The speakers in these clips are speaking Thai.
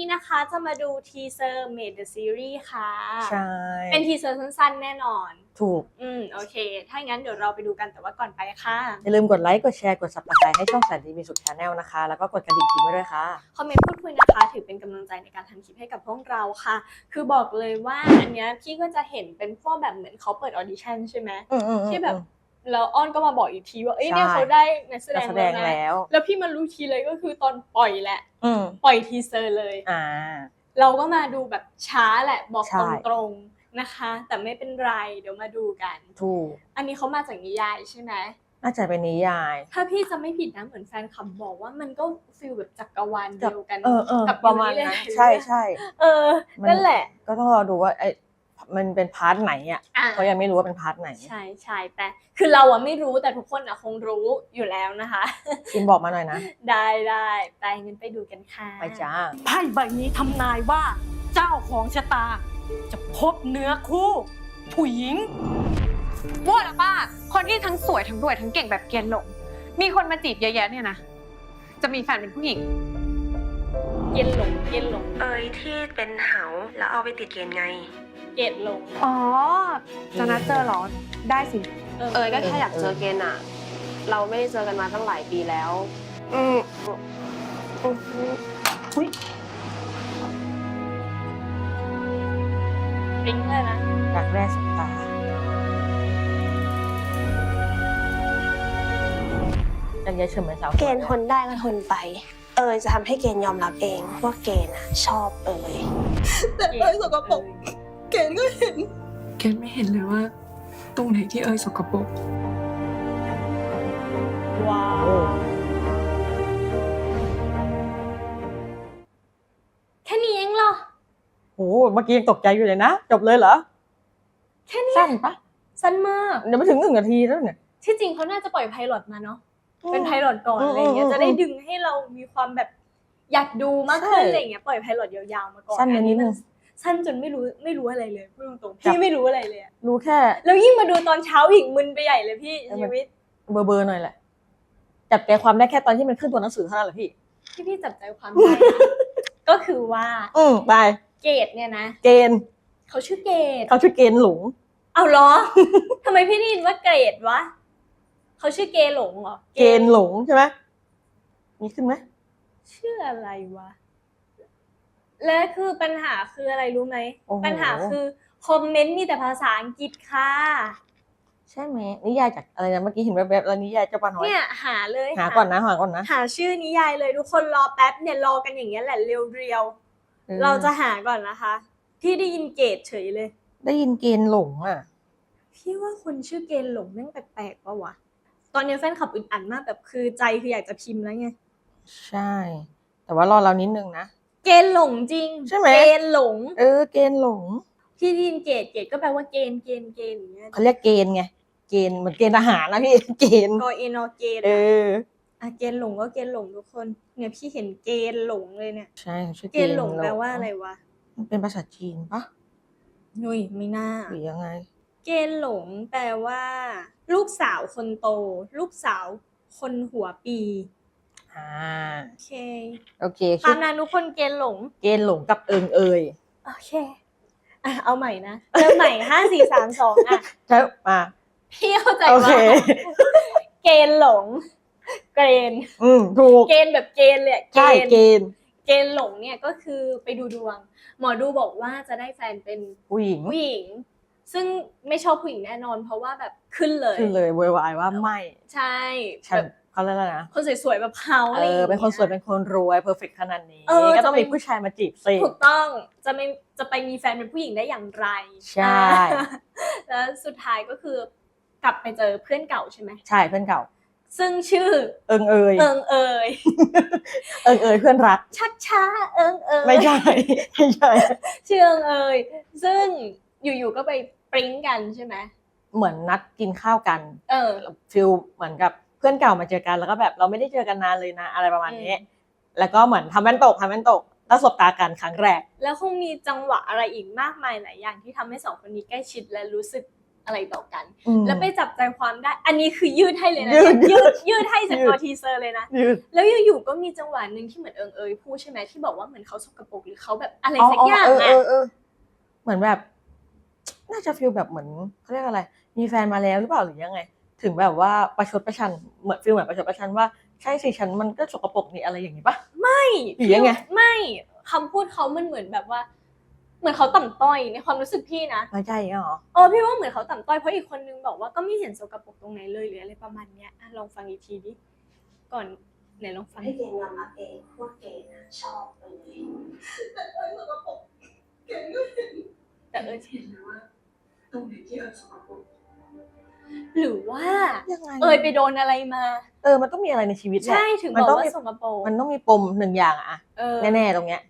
นี้นะคะจะมาดูทีเซอร์ Made the Series ค่ะ ใช่ เป็นทีเซอร์สั้นๆ แน่นอน ถูก อืม โอเค ถ้างั้นเดี๋ยวเราไปดูกันแต่ว่าก่อนไปค่ะ อย่าลืมกดไลค์ กดแชร์ กด subscribe ให้ช่องแสนดีมีสุขชาแนลนะคะ แล้วก็กดกระดิ่งทิ้งไว้ด้วยค่ะ คอมเมนต์พูดคุยนะคะ ถือเป็นกำลังใจในการทำคลิปให้กับพวกเราค่ะ คือบอกเลยว่าอันเนี้ยพี่ก็จะเห็นเป็นพวกแบบเหมือนเขาเปิดออดิชั่นใช่ไหมอืมอืมอืมที่แบบแล้วอ้อนก็มาบอกอีกทีว่า เอ้ยเนี่ยใช่เขาได้นักแสดนักงแสดงแล้วนะแล้วแล้วพี่มารู้ทีเลยก็คือตอนปล่อยแหละ อืมปล่อยทีเซอร์เลย อ่า เราก็มาดูแบบช้าแหละบอกใช่ ตรงๆนะคะ แต่ไม่เป็นไรเดี๋ยวมาดูกัน ถูกอันนี้เขามาจากนิยายใช่ไหมน่าจะเป็นนิยาย ถ้าพี่จะไม่ผิดนะเหมือนแฟนคลับบอกว่ามันก็ฟิลแบบจักรวาลเดียวกัน เออเออกับประมาณยูรินั้นเลยใช่ใช่เออ มัน นั่นแหละ ก็ต้องรอดูว่าไอ้ มันเป็นพาร์ทไหนอะอะเขายังไม่รู้ว่าเป็นพาร์ทไหนใช่ใช่แต่คือเราอะไม่รู้แต่ทุกคนอะคงรู้อยู่แล้วนะคะคิมบอกมาหน่อยนะ ได้ได้ไปงั้นไปดูกันค่ะ ไปจ้า ไพ่ใบนี้ทำนายว่า เจ้าของชะตา จะพบเนื้อคู่ ผู้หญิงว่าแล้วป้า คนที่ทั้งสวยทั้งรวยทั้งเก่งแบบเกรียนหลง มีคนมาจีบเยอะแยะเนี่ยนะ จะมีแฟนเป็นผู้หญิง เย็นหลงเย็นหลง เอยที่เป็นเหาแล้วเอาไปติดเกณฑ์ไง เกตหลง อ๋อจะนัดเจอเหรอ ได้สิ เอยก็แค่อยากเจอเกณฑ์อะเราไม่ได้เจอกันมาตั้งหลายปีแล้ว อืมอืมปริ้งเลยนะ รักแรกสบตาจันยายเฉยเหมือนสาวเกณฑ์ทนได้ก็ทนไป เอยจะทำให้เกณฑ์ยอมรับเองว่าเกณฑ์อะชอบเอย แต่เอ้ยสกปรก เกณฑ์ไม่เห็นเลยว่า ตรงไหนที่เอยสกปรกว้าโอ้วแค่นี้เองเหรอโหเมื่อกี้ยังตกใจอยู่เลยนะ จบเลยเหรอ แค่นี้สั้นปะสั้นมาก เดี๋ยวไม่ถึงหนึ่งนาทีแล้วเนี่ย ที่จริงเขาน่าจะปล่อยไพลอตมาเนาะ เป็นไพลอตก่อนอืมอะไรอย่างเงี้ยอืมจะได้ดึงให้เรามีความแบบอยากดูมากขึ้นใช่อะไรอย่างเงี้ย ปล่อยไพลอตยาวๆมาก่อน สั้นไปนิดนึงอั สั้นจนไม่รู้ไม่รู้อะไรเลยพูดตรงๆครับพี่ไม่รู้อะไรเลยอะรู้แค่แล้วยิ่งมาดูตอนเช้าอีกมึนไปใหญ่เลยพี่เออมันชีวิตเบอร์เบอร์ๆหน่อยแหละจับใจความได้แค่ตอนที่มันขึ้นตัวหนังสือเท่านั้นแหละพี่ที่พี่จับใจความได้นะก็คือว่า อืมไปเกดเนี่ยนะเกณฑ์เขาชื่อเกดเขาชื่อเกณฑ์หลงเอาเหรอทำไมพี่ได้ยินว่าเกรดวะเขาชื่อเกหลงเหรอเกณฑ์หลงใช่ไหมมีขึ้นไหมชื่ออะไรวะ และคือปัญหาคืออะไรรู้ไหม โอ้โห ปัญหาคือคอมเมนต์มีแต่ภาษาอังกฤษค่ะ ใช่ไหมนิยายจากอะไรนะเมื่อกี้เห็นแวบๆแล้วนิยายเจ้าปลาน้อยเนี่ยหาเลยหาก่อนนะหาก่อนนะหาชื่อนิยายเลยทุกคนรอแป๊บเนี่ยรอกันอย่างเงี้ยแหละเรียวออๆเราจะหาก่อนนะคะพี่ได้ยินเกรดเฉยเลย ได้ยินเกณฑ์หลงอะ พี่ว่าคนชื่อเกณฑ์หลงแม่งแปลกๆปะวะ ตอนนี้แฟนคลับอึดอัดมากแบบคือใจคืออยากจะพิมพ์แล้วไง ใช่ แต่ว่ารอเรานิดนึงนะ เกณฑ์หลงจริงใช่ไหม เกณฑ์หลง เออ เกณฑ์หลงพี่ได้ยินเกณฑ์เกณฑ์ก็แปลว่าเกณฑ์เกณฑ์เกณฑ์อย่างเงี้ยเขาเรียกเกณฑ์ไงเกณฑ์เหมือนเกณฑ์ทหารนะพี่ เกณฑ์กอเอนอเกณฑ์เอออะเกณฑ์หลงก็เกณฑ์หลงทุกคน เนี่ยพี่เห็นเกณฑ์หลงเลยเนี่ย ใช่ชื่อเกณฑ์หลงแปลว่าอะไรวะมันเป็นภาษาจีนปะนุ้ยไม่น่า หรือยังไง เกณฑ์หลงแปลว่า ลูกสาวคนโต ลูกสาวคนหัวปี อ่าโอเคโอเคตาชื่มอนั้นทุกคนเกณฑ์หลง เกณฑ์หลงกับเอิงเอยโอเคอะเอาใหม่นะเริ่มใหม่ห้าสี่สามสองอะ ใช่มาพี่เข้าใจโอว่าเคเกณฑ์หลง เกณฑ์อืมถูกเกณฑ์แบบเกณฑ์เลยอะเกใช่ณฑ์เกณฑ์เกณฑ์หลงเนี่ยก็คือไปดูดวง หมอดูบอกว่าจะได้แฟนเป็นผู้หญิงผู้หญิง ซึ่งไม่ชอบผู้หญิงแน่นอน เพราะว่าแบบขึ้นเลย ขึ้นเลยโวยวายว่าไม่ ใช่ฉัแบนบ เขาเรียกอะไรนะคนสวยๆแบบเขาเออะไรอย่างองี้ยเป็นคนสวยเป็นคนรวยเพอร์เฟกขนาดนี้ เออก็ต้องจะเป็นมีผู้ชายมาจีบสิ ถูกต้องจะไม่จะไปมีแฟนเป็นผู้หญิงได้อย่างไรใช่ อ่าแล้วสุดท้ายก็คือกลับไปเจอเพื่อนเก่าใช่ไหมใช่เพื่อนเก่า ซึ่งชื่อเอิงเอยเอิงเอยเอิงเอยเพื่อนรัก ชักช้าเอิงเอยไม่ใช่ไม่ใช่ชื่อเอิงเอยซึ่งอยู่ๆก็ไปปริ้งกันใช่ไหมเหมือนนัดกินข้าวกันเออ ฟิลเหมือนกับ เพื่อนเก่ามาเจอกันแล้วก็แบบเราไม่ได้เจอกันนานเลยนะ อะไรประมาณนี้อืมแล้วก็เหมือนทำแว่นตกทำแว่นตกแล้วสบตากันครั้งแรก แล้วคงมีจังหวะอะไรอีกมากมายหลายอย่างที่ทำให้สองคนนี้ใกล้ชิดและรู้สึกอะไรต่อกัน อืม แล้วไปจับใจความได้ อันนี้คือยืดให้เลยนะ ยืดยืดยืดให้จากยืด ตัวทีเซอร์เลยนะ ยืด แล้วอยู่ๆก็มีจังหวะหนึ่งที่เหมือนเอิงเอยพูดใช่ไหมที่บอกว่าเหมือนเขาสกปรกหรือเขาแบบอะไรสักอย่างเออเออะอเออเหมือนแบบ น่าจะฟีลแบบเหมือนเขาเรียกอะไร มีแฟนมาแล้วหรือเปล่าหรือยังไง ถึงแบบว่าประชดประชันเหมือนฟีลเหมือนประชดประชันว่าใช่สิฉันมันก็สกปรกนี่อะไรอย่างนี้ปะหรือยังไง ไม่คำพูดเขามันเหมือนแบบว่า เหมือนเขาต่ำต้อยในความรู้สึกพี่นะไม่ใช่เหรอเออพี่ว่าเหมือนเขาต่ำต้อยเพราะอีกคนนึงบอกว่าก็ไม่เห็นสกปรกตรงไหนเลยหรืออะไรประมาณเนี้ยอะลองฟังอีกทีดิก่อนไหนลองฟังให้เกณฑ์ยอมรับเองว่าเกณฑ์อะชอบเอยแต่เออ เห็นนะว่าตรงไหนที่เออสกปรก หรือว่ายังไงเอยไปโดนอะไรมา เออ มันต้องมีอะไรในชีวิตแหละ ใช่ถึงมับอกต้องว่ามีสกปรกมันต้องมีปมหนึ่งอย่างอะเออแน่ๆตรงเนี้ย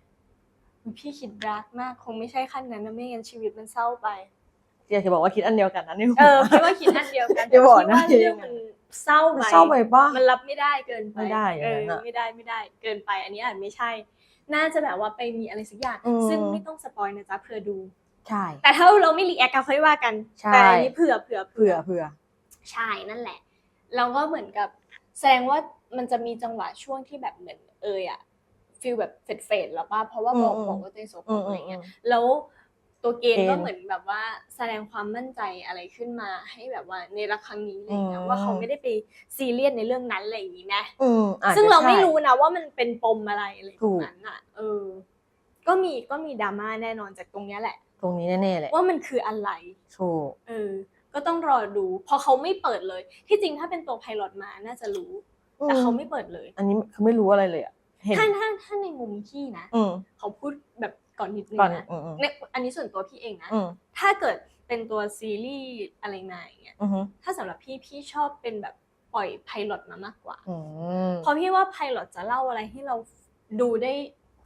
พี่คิดรักมากคงไม่ใช่ขั้นนั้นนะไม่งั้นชีวิตมันเศร้าไปเจียจะบอกว่าคิดอันเดียวกันนะนี่ เออพี่ว่าคิดอันเดียวกันอย่าบอกนะพี่ว่าเรื่องมันเศร้ามันไป เศร้าไปปะ มันรับไม่ได้เกินไปไม่ได้อย่างเอนั้อนอะไม่ได้ไม่ได้เกินไป อันนี้อาจไม่ใช่ น่าจะแบบว่าไปมีอะไรสักอย่าง อืม ซึ่งไม่ต้องสปอยนะจ๊ะเผื่อดู ใช่ แต่ถ้าเราไม่รีแอคกันค่อยว่ากัน ใช่ แต่อันนี้เผื่อเผื่อเผื่อเผื่อใช่นั่นแหละ เราก็เหมือนกับแสดงว่ามันจะมีจังหวะช่วงที่แบบเหมือนเอยอะฟีลแบบเฟดเฟดๆหรอป่ะเพราะว่าบอกอืมบอกว่าตัวเองโสโคอืรมกอือะไรมเงี้อืยม แล้วตัวเกณฑ์เกณฑ์ก็เหมือนแบบว่าแสดงความมั่นใจอะไรขึ้นมาให้แบบว่าในรักครั้งนี้อะไรเงี้ยอืม ว่าเขาไม่ได้ไปซีเรียสในเรื่องนั้นอะไรอย่างนี้นะ อืมอจจะซึ่งเราไม่ใช่ รู้นะว่ามันเป็นปมอะไรอะไรตถูรงกนั้นอะ เออ ก็มีก็มีดราม่าแน่นอนจากตรงเนี้ยแหละ ตรงนี้แน่ๆแหละว่ามันคืออะไรถูกเออ ก็ต้องรอดูเพอเขาไม่เปิดเลย ที่จริงถ้าเป็นตัวไพลอตมาน่าจะรู้แต่เขาไม่เปิดเลย อันนี้คือไม่รู้อะไรเลยอะเห็นถ้าถ้าถ้าในมุมพี่นะอืมเขาพูดแบบก่อนนิดนึงก่อนนะอืมอืมเนี่ยอันนี้ส่วนตัวพี่เองนะอืมถ้าเกิดเป็นตัวซีรีส์อะไรมาอย่างเงี้ยอืมถ้าสำหรับพี่พี่ชอบเป็นแบบปล่อยไพลอตมามากกว่าอืมเพราะพี่ว่าไพลอตจะเล่าอะไรให้เราดูได้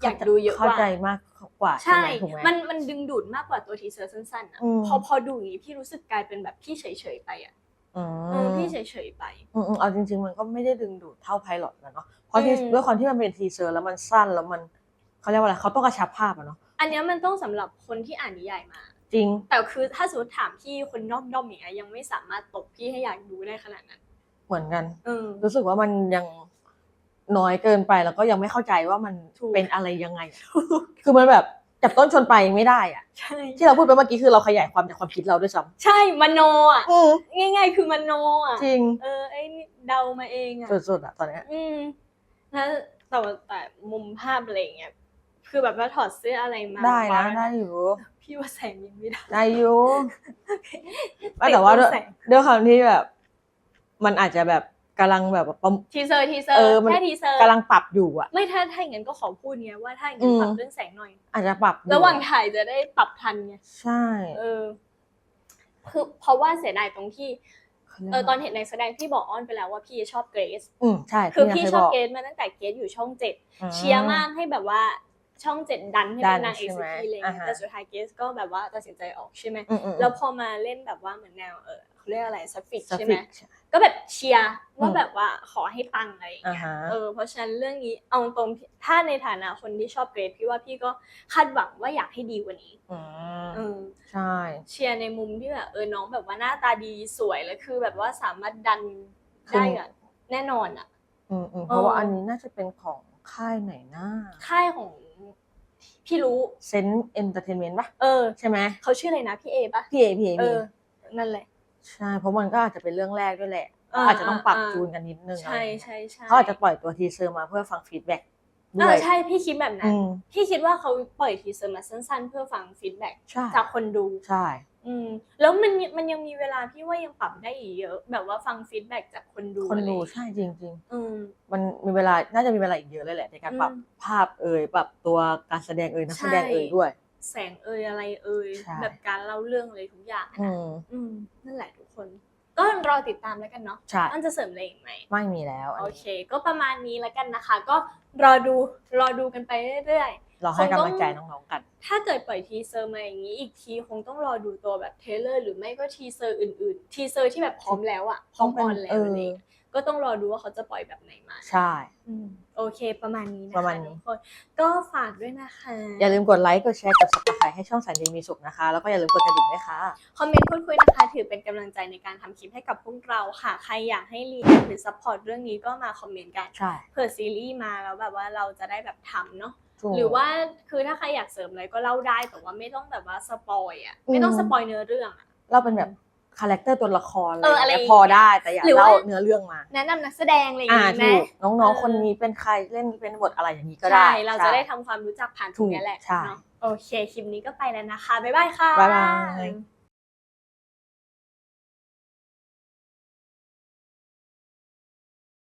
อยากดูเยอะกเข้าว่าใจมากกว่าใช่ใช่ไหมถูกไหม มันมันดึงดูดมากกว่าตัวทีเซอร์สั้นๆอะอืม พอพอดูอย่างนี้พี่รู้สึกกลายเป็นแบบพี่เฉยๆไปอะอืเออมพี่เฉยๆไป อืมอืมเอาจริง ๆ มันก็ไม่ได้ดึงดูดเท่าไพลอตนะเนาะเพราะที่อืม ด้วยความที่มันเป็นทีเซอร์แล้วมันสั้นแล้วมันเขาเรียกว่าอะไรเขาต้องกระชับภาพอะเนาะอันเนี้ยมันต้องสำหรับคนที่อ่านนิยายมา จริง แต่คือถ้าสมมติถามพี่คนนอกด้อมอย่างเงี้ยยังไม่สามารถตกพี่ให้อยากดูได้ขนาดนั้น เหมือนกัน เออ รู้สึกว่ามันยัง น้อยเกินไปแล้วก็ยังไม่เข้าใจว่ามันถูกเป็นอะไรยังไง คือมันแบบจับต้นชนปลายยังไม่ได้อะใช่ที่เราพูดไปเมื่อกี้คือเราขยายความจากความคิดเราด้วยซ้ใช่มโนอะำอืมง่าย ๆ คือมโนอะจริงเออไอ้นี่เดามาเองอะสุดๆอะตอนเนี้ยอืมแล้วแต่ว่าแต่มุมภาพอะไรอย่างเงี้ยคือแบบว่าถอดเสื้ออะไรมาได้วานะงได้อยู่พี่ว่าแสงยังไม่ได้ได้อยู่ไม่แต่ว่าด้วยแสงด้วยความที่แบบ มันอาจจะแบบ กำลังแบบประม ทีเซอร์ทีเซอร์เออมัน แค่ทีเซอร์กำลังปรับอยู่อะไม่ถ้าถ้าอย่างนั้นก็ขอพูดเนี้ยว่าถ้าอย่างนั้นอืมปรับเรื่องแสงหน่อย อาจจะปรับอยู่ระหว่างถ่ายจะได้ปรับทันไงใช่เออ คือเพราะว่าเสียดายตรงที่ขารียกเออว่าตอนเห็นในแสดงพี่บอกอ้อนไปแล้วว่าพี่ชอบเกรซอืมใช่คือที่พี่เคยชอบบกเกรซมาตั้งแต่เกรซอยู่ช่องเจ็ดอื เชียร์มากให้แบบว่าช่องเจ็ดดันให้ดัเป็นนนางเอกใช่สัไหมกทีเลยอ่าฮะ แต่สุดท้ายเกรซก็แบบว่าตัดสินใจออกใช่ไหม อืมอืม แล้วพอมาเล่นแบบว่าเหมือนแนวเออ เขาเรียกอะไรซัฟฟิกสใช่ไหมฟิกก็แบบเชียร์ว่าอืมแบบว่าขอให้ปังอะไรอย่างอ่าเงี้ยฮะ เออเพราะฉะนั้นเรื่องนี้เอาตรงๆถ้าในฐานะคนที่ชอบเกรดพี่ว่าพี่ก็คาดหวังว่าอยากให้ดีกว่านี้อืมเออ ใช่ เชียร์ในมุมที่แบบเออน้องแบบว่าหน้าตาดีสวยแล้วคือแบบว่าสามารถดันได้อะแน่นอนอะอืมอืมเพราะว่าเอออั อันนี้น่าจะเป็นของค่ายไหนนะค่ายของพี่รู้ เซนเอนเตอร์เทนเมนต์ปะเออ ใช่ไหมเขาชื่ออะไรนะพี่เอปะพี่เอพี่เอเอมีอ นั่นแหละ ใช่เพราะมันก็อาจจะเป็นเรื่องแรกด้วยแหละอ่าอาจจะต้องปรับอ่าจูนกันนิดนึงใช่อะไรอย่างเงี้ยใช่ใช่เขาอาจจะปล่อยตัวทีเซอร์มาเพื่อฟังฟีดแบ็กเอด้วอยใช่พี่คิดแบบนั้อืนมพี่คิดว่าเขาปล่อยทีเซอร์มาสั้นๆ เพื่อฟังฟีดแบ็กใช่จากคนดูใช่อืมแล้วมันมันยังมีเวลาพี่ว่ายังปรับได้อีกเยอะ แบบว่าฟังฟีดแบ็กจากคนดูคนดูอะไรอย่างเงี้ยใช่จริงจริงอืมๆมันมีเวลาน่าจะมีเวลาอีกเยอะเลยแหละในการปรับอืมภาพเอ่ยปรับตัวการแสดงเอ่ยนักใช่แสดงเอ่ยด้วย แสงเอยอะไรเอยใช่ แบบการเล่าเรื่องอะไรทุกอย่างอะอืนะมอืมนั่นแหละทุกคน ก็รอติดตามแล้วกันเนาะใช่อันจะเสริมอะไรอีกไหม ไม่มีแล้วอันโอนี้เค ก็ประมาณนี้แล้วกันนะคะ ก็รอดูรอดูกันไปเรื่อย เราให้คงต้องกำลังใจน้องๆกัน ๆ ถ้าเกิดปล่อยทีเซอร์มาอย่างนี้อีกทีคงต้องรอดูตัวแบบเทรลเลอร์หรือไม่ก็ทีเซอร์อื่นๆ ทีเซอร์ที่แบบพร้อมแล้วอะพร้อมออนแล้วเออออะไรอย่างเงี้ย ก็ต้องรอดูว่าเขาจะปล่อยแบบไหนมาใช่ อืมโอเค ประมาณนี้นะประคะมาณนี้ ทุกคนก็ฝากด้วยนะคะ อย่าลืมกดไลค์กดแชร์กด subscribe ให้ช่องสายดีมีสุขนะคะ แล้วก็อย่าลืมกดกระดิ่งด้วยค่ะ คอมเมนต์พูดคุยนะคะ ถือเป็นกำลังใจในการทำคลิปให้กับพวกเราค่ะ ใครอยากให้รีแอคหรือซัพพอร์ตเรื่องนี้ก็มาคอมเมนต์กันใช่เผื่อซีรีส์มาแล้วแบบว่าเราจะได้แบบทำเนาะถูก หรือว่าคือถ้าใครอยากเสริมอะไรก็เล่าได้แต่ว่าไม่ต้องแบบว่าสปอยอะอืมไม่ต้องสปอยเนื้อเรื่องอะ เราเป็นแบบ คาแรคเตอร์ตัวละครเอออะไรย่างงี้ยพอได้แต่อย่าหรือว่า เล่าเนื้อเรื่องมาแนะนำนักแสดงอะไรอย่างอ่างี้ไหมถูกน้องเออๆคนนี้เป็นใครเล่นเป็นบทอะไรอย่างนี้ก็ได้ ใช่เราจะได้ทำความรู้จักผ่านตรงเนี้ยแหละถูกใช่เนาะโอเค คลิปนี้ก็ไปแล้วนะคะ บ๊ายบายค่ะ บ๊ายบาย